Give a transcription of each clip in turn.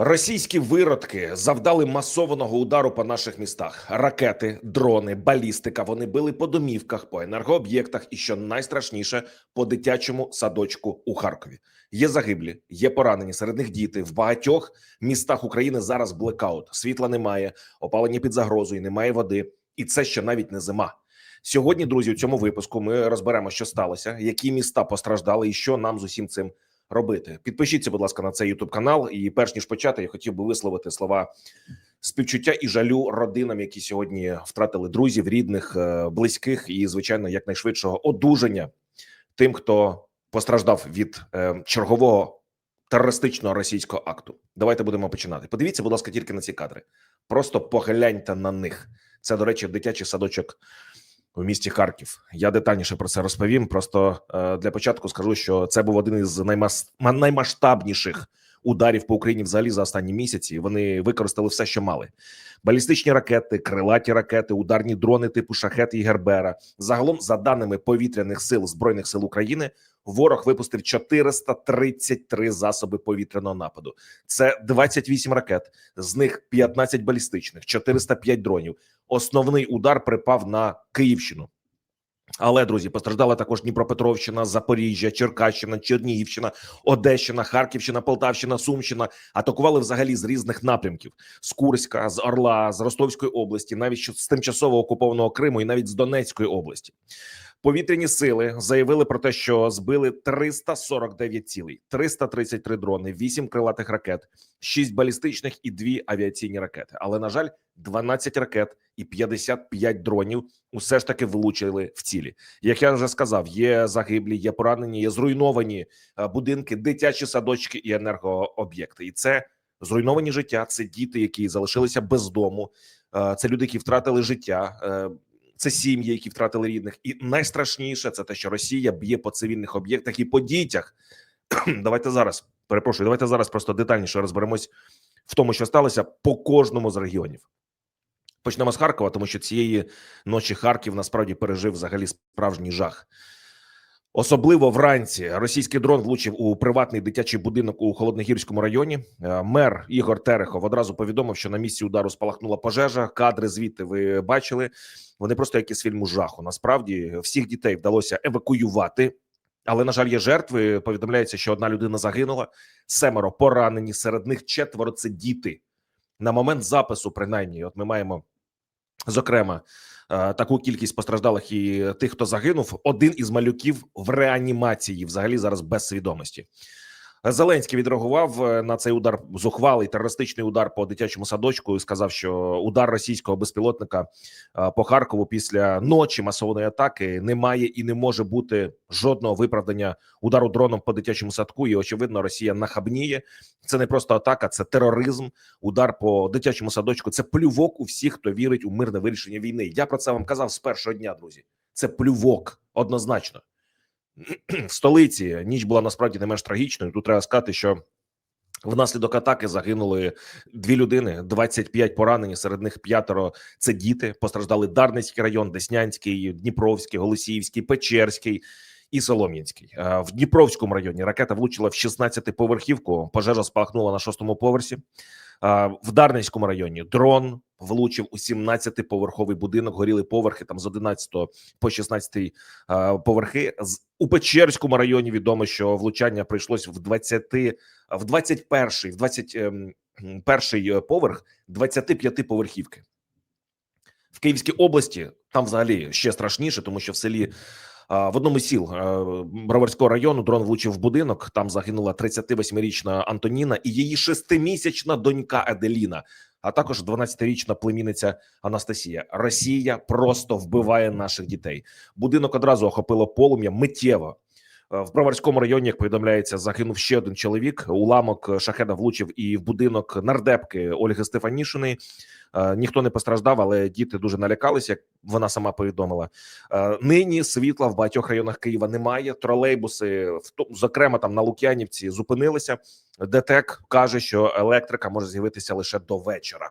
Російські виродки завдали масованого удару по наших містах. Ракети, дрони, балістика. Вони били по домівках, по енергооб'єктах і що найстрашніше по дитячому садочку у Харкові. Є загиблі, є поранені. Серед них діти в багатьох містах України зараз блекаут. Світла немає, опалення під загрозою, немає води, і це ще навіть не зима. Сьогодні, друзі, у цьому випуску ми розберемо, що сталося, які міста постраждали, і що нам з усім цим робити. Підпишіться, будь ласка, на цей Ютуб канал. І перш ніж почати, я хотів би висловити слова співчуття і жалю родинам, які сьогодні втратили друзів, рідних, е, близьких, і звичайно, якнайшвидшого одужання тим, хто постраждав від е, чергового терористичного російського акту. Давайте будемо починати. Подивіться, будь ласка, тільки на ці кадри. Просто погляньте на них. Це, до речі, дитячий садочок у місті Харків. Я детальніше про це розповім. Просто е, для початку скажу, що це був один із наймас... наймасштабніших ударів по Україні взагалі за останні місяці. Вони використали все, що мали: балістичні ракети, крилаті ракети, ударні дрони типу шахет і гербера. Загалом, за даними повітряних сил збройних сил України, ворог випустив 433 засоби повітряного нападу. Це 28 ракет, з них 15 балістичних, 405 дронів. Основний удар припав на Київщину. Але друзі, постраждала також Дніпропетровщина, Запоріжжя, Черкащина, Чернігівщина, Одещина, Харківщина, Полтавщина, Сумщина. Атакували взагалі з різних напрямків: з Курська, з Орла, з Ростовської області, навіть з тимчасово окупованого Криму і навіть з Донецької області. Повітряні сили заявили про те, що збили 349 цілей, 333 дрони, 8 крилатих ракет, 6 балістичних і 2 авіаційні ракети. Але на жаль, 12 ракет і 55 дронів усе ж таки влучили в цілі. Як я вже сказав, є загиблі, є поранені, є зруйновані е, будинки, дитячі садочки і енергооб'єкти. І це зруйновані життя. Це діти, які залишилися без дому. е, Це люди, які втратили життя. Це сім'ї, які втратили рідних, і найстрашніше це те, що Росія б'є по цивільних об'єктах і по дітях. давайте зараз перепрошую. Давайте зараз просто детальніше розберемось в тому, що сталося по кожному з регіонів. Почнемо з Харкова, тому що цієї ночі Харків насправді пережив взагалі справжній жах. Особливо вранці російський дрон влучив у приватний дитячий будинок у холодногірському районі. Е, Мер Ігор Терехов одразу повідомив, що на місці удару спалахнула пожежа. Кадри звідти ви бачили. Вони просто як із фільму жаху. Насправді всіх дітей вдалося евакуювати, але на жаль, є жертви. Повідомляється, що одна людина загинула, семеро поранені. Серед них четверо це діти. На момент запису, принаймні, от ми маємо зокрема таку кількість постраждалих і тих, хто загинув. Один із малюків в реанімації, взагалі зараз без свідомості. Зеленський відреагував е, на цей удар зухвалий терористичний удар по дитячому садочку і сказав, що удар російського безпілотника е, по Харкову після ночі масованої атаки немає і не може бути жодного виправдання удару дроном по дитячому садку. І очевидно, Росія нахабніє. Це не просто атака, це тероризм. Удар по дитячому садочку. Це плювок у всіх, хто вірить у мирне вирішення війни. Я про це вам казав з першого дня, друзі. Це плювок однозначно столиці ніч була насправді не менш трагічною. Тут треба сказати, що внаслідок атаки загинули дві людини, 25 поранені. Серед них п'ятеро це діти. Постраждали Дарницький район, Деснянський, Дніпровський, Голосіївський, Печерський. І Солом'янський Е, в Дніпровському районі ракета влучила в 16-поверхівку. Пожежа спалахнула на шостому поверсі. Е, В Дарницькому районі дрон влучив у 17-поверховий будинок. Горіли поверхи там з 11 по 16 е, поверхи. З у Печерському районі відомо, що влучання прийшлось в 20, в 21, в 21 поверх 25 поверхівки. В Київській області там взагалі ще страшніше, тому що в селі в одному із сіл Броварського району дрон влучив в будинок. Там загинула 38-річна Антоніна і її шестимісячна донька Еделіна, а також 12-річна племінниця Анастасія. Росія просто вбиває наших дітей. Будинок одразу охопило полум'я миттєво. Е, В Броварському районі, як повідомляється, загинув ще один чоловік. Уламок шахеда влучив і в будинок нардепки Ольги Стефанішиної. Е, Ніхто не постраждав, але діти дуже налякалися, як вона сама повідомила. Е, Нині світла в багатьох районах Києва немає. Тролейбуси, зокрема там на Лук'янівці, зупинилися. ДТЕК каже, що електрика може з'явитися лише до вечора.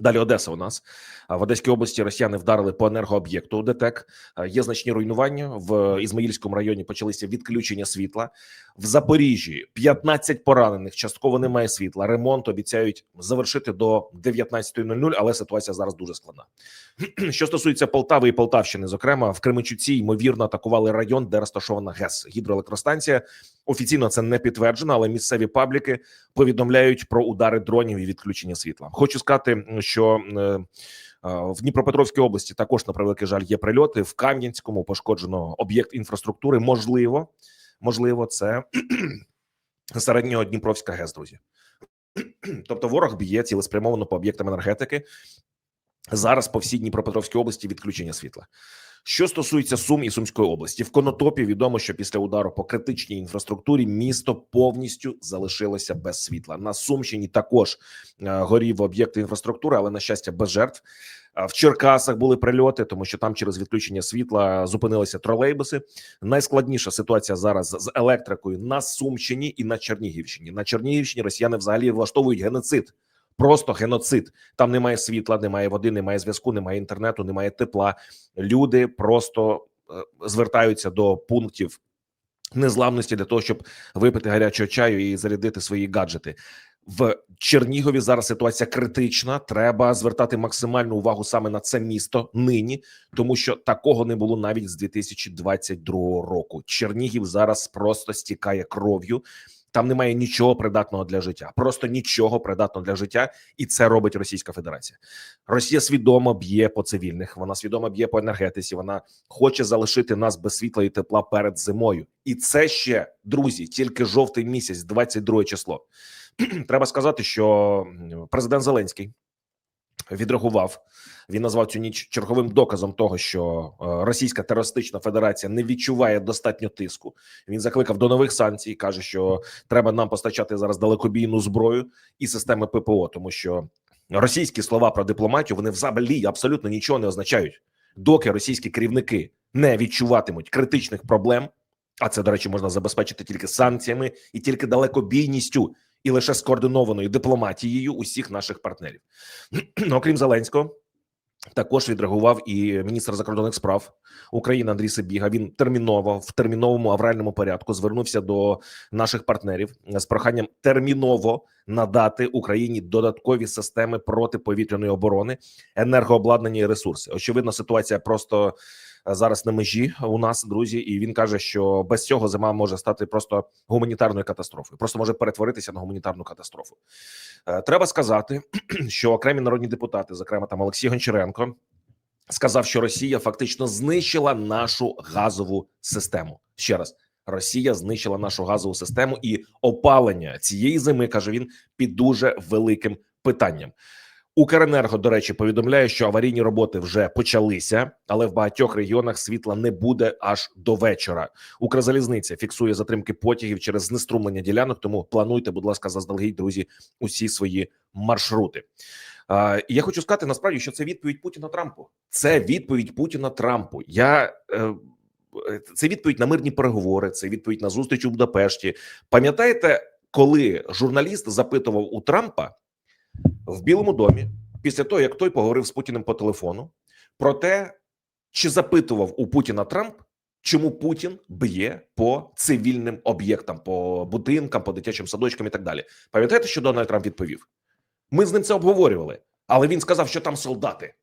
Далі Одеса у нас в Одеській області Росіяни вдарили по енергооб'єкту ДТЕК. Є значні руйнування в Ізмаїльському районі. Почалися відключення світла в Запоріжжі. 15 поранених. Частково немає світла. Ремонт обіцяють завершити до 19.00, але ситуація зараз дуже складна. Що стосується Полтави і Полтавщини, зокрема в Кременчуці, ймовірно, атакували район, де розташована ГЕС гідроелектростанція. Офіційно це не підтверджено, але місцеві пабліки повідомляють про удари дронів і відключення світла. Хочу сказати, що е, е, в Дніпропетровській області також на превеликий жаль є прильоти. В Кам'янському пошкоджено об'єкт інфраструктури. Можливо, можливо, це середньодніпровська ГЕС, друзі. Тобто, ворог б'є цілеспрямовано по об'єктам енергетики. Зараз по всій Дніпропетровській області відключення світла. Що стосується Сум і Сумської області, в Конотопі відомо, що після удару по критичній інфраструктурі місто повністю залишилося без світла. На Сумщині також е, горів об'єкт інфраструктури, але на щастя без жертв. В Черкасах були прильоти, тому що там через відключення світла зупинилися тролейбуси. Найскладніша ситуація зараз з електрикою на Сумщині і на Чернігівщині. На Чернігівщині росіяни взагалі влаштовують геноцид. Просто геноцид. Там немає світла, немає води, немає зв'язку, немає інтернету, немає тепла. Люди просто е, звертаються до пунктів незламності для того, щоб випити гарячого чаю і зарядити свої гаджети. В Чернігові зараз ситуація критична. Треба звертати максимальну увагу саме на це місто нині, тому що такого не було навіть з 2022 року. Чернігів зараз просто стікає кров'ю. Там немає нічого придатного для життя, просто нічого придатного для життя, і це робить Російська Федерація. Росія свідомо б'є по цивільних. Вона свідомо б'є по енергетиці. Вона хоче залишити нас без світла і тепла перед зимою. І це ще друзі, тільки жовтий місяць, 22 число. Треба сказати, що президент Зеленський відреагував. Він назвав цю ніч черговим доказом того, що е, Російська терористична федерація не відчуває достатньо тиску. Він закликав до нових санкцій. каже, що треба нам постачати зараз далекобійну зброю і системи ППО, тому що російські слова про дипломатію вони взагалі абсолютно нічого не означають, доки російські керівники не відчуватимуть критичних проблем. А це, до речі, можна забезпечити тільки санкціями і тільки далекобійністю, і лише скоординованою дипломатією усіх наших партнерів. Окрім Зеленського, також відреагував і міністр закордонних справ України Андрій Сибіга. Він терміново в терміновому авральному порядку звернувся до наших партнерів з проханням терміново надати Україні додаткові системи протиповітряної оборони, енергообладнання і ресурси. Очевидно, ситуація просто зараз на межі у нас, друзі, і він каже, що без цього зима може стати просто гуманітарною катастрофою, просто може перетворитися на гуманітарну катастрофу. Е, Треба сказати, що окремі народні депутати, зокрема там Олексій Гончаренко, сказав, що Росія фактично знищила нашу газову систему. Ще раз. Росія знищила нашу газову систему і опалення цієї зими каже він під дуже великим питанням. Укренерго, до речі, повідомляє, що аварійні роботи вже почалися, але в багатьох регіонах світла не буде аж до вечора. Укрзалізниця фіксує затримки потягів через знеструмлення ділянок. Тому плануйте, будь ласка, заздалегідь, друзі, усі свої маршрути. І я хочу сказати насправді, що це відповідь Путіна Трампу. Це відповідь Путіна Трампу. Я е, це відповідь на мирні переговори. Це відповідь на зустріч у Будапешті. Пам'ятаєте, коли журналіст запитував у Трампа в Білому домі після того, як той поговорив з Путіним по телефону, про те, чи запитував у Путіна Трамп, чому Путін б'є по цивільним об'єктам, по будинкам, по дитячим садочкам і так далі. Пам'ятаєте, що Дональд Трамп відповів? Ми з ним це обговорювали, але він сказав, що там солдати.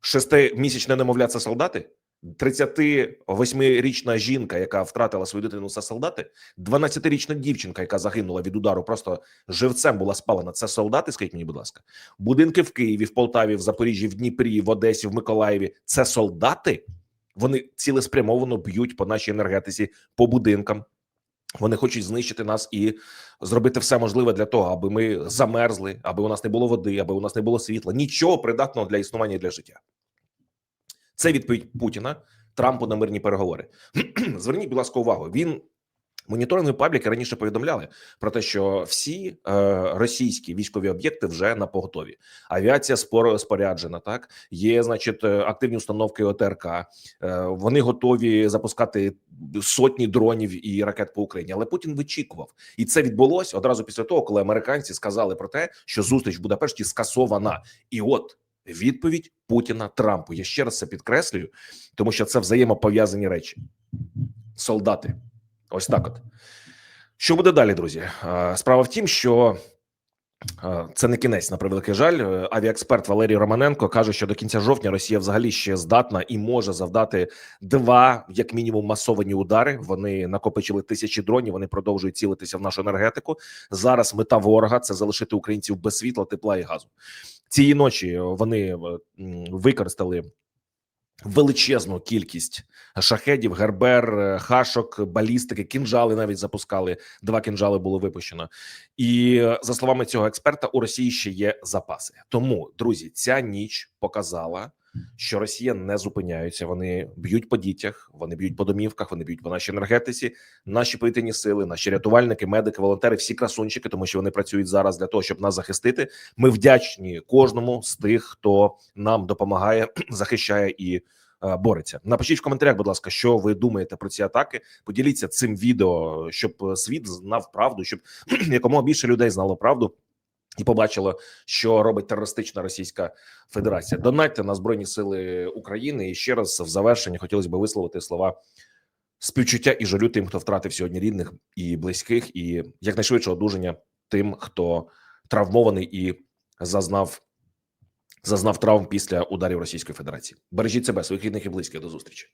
Шестимісячне немовля це солдати. 38-річна жінка, яка втратила свою дитину, це солдати. 12-річна дівчинка, яка загинула від удару, просто живцем була спалена. Це солдати. Скажіть мені, будь ласка, будинки в Києві, в Полтаві, в Запоріжжі, в Дніпрі, в Одесі, в Миколаєві. Це солдати. Вони цілеспрямовано б'ють по нашій енергетиці, по будинкам. Вони хочуть знищити нас і зробити все можливе для того, аби ми замерзли, аби у нас не було води, аби у нас не було світла. Нічого придатного для існування і для життя. Це відповідь Путіна Трампу на мирні переговори. Зверніть, будь ласка, увагу. Він Моніторингові пабліки раніше повідомляли про те, що всі е, російські військові об'єкти вже на поготові. Авіація споро споряджена. Так є, значить, е, активні установки ОТРК. Е, вони готові запускати сотні дронів і ракет по Україні. Але Путін вичікував, і це відбулось одразу після того, коли американці сказали про те, що зустріч в Будапешті скасована. І от відповідь Путіна Трампу. Я ще раз це підкреслюю, тому що це взаємопов'язані речі. Солдати. Ось так, от що буде далі, друзі? Справа в тім, що це не кінець на превеликий жаль. Е, Авіаексперт Валерій Романенко каже, що до кінця жовтня Росія взагалі ще здатна і може завдати два, як мінімум, масовані удари. Вони накопичили тисячі дронів. Вони продовжують цілитися в нашу енергетику. Зараз мета ворога це залишити українців без світла, тепла і газу. Цієї ночі вони е, використали величезну кількість шахедів, гербер, е, хашок, балістики, кінжали навіть запускали. Два кінжали було випущено. І е, за словами цього експерта, у Росії ще є запаси. Тому, друзі, ця ніч показала, що Росія не зупиняється. Вони б'ють по дітях, вони б'ють по домівках, вони б'ють по нашій енергетиці, наші повітряні сили, наші рятувальники, медики, волонтери, всі красунчики, тому що вони працюють зараз для того, щоб нас захистити. Ми вдячні кожному з тих, хто нам допомагає, захищає і е, бореться. Напишіть в коментарях, будь ласка, що ви думаєте про ці атаки. Поділіться цим відео, щоб е, світ знав правду, щоб якомога більше людей знало правду. І побачило, що робить терористична Російська Федерація. Донатьте на Збройні Сили України. І ще раз в завершення хотілося б висловити слова співчуття і жалю тим, хто втратив сьогодні рідних і близьких, і якнайшвидше одужання тим, хто травмований і зазнав зазнав травм після ударів Російської Федерації. Бережіть себе, своїх рідних і близьких. До зустрічі.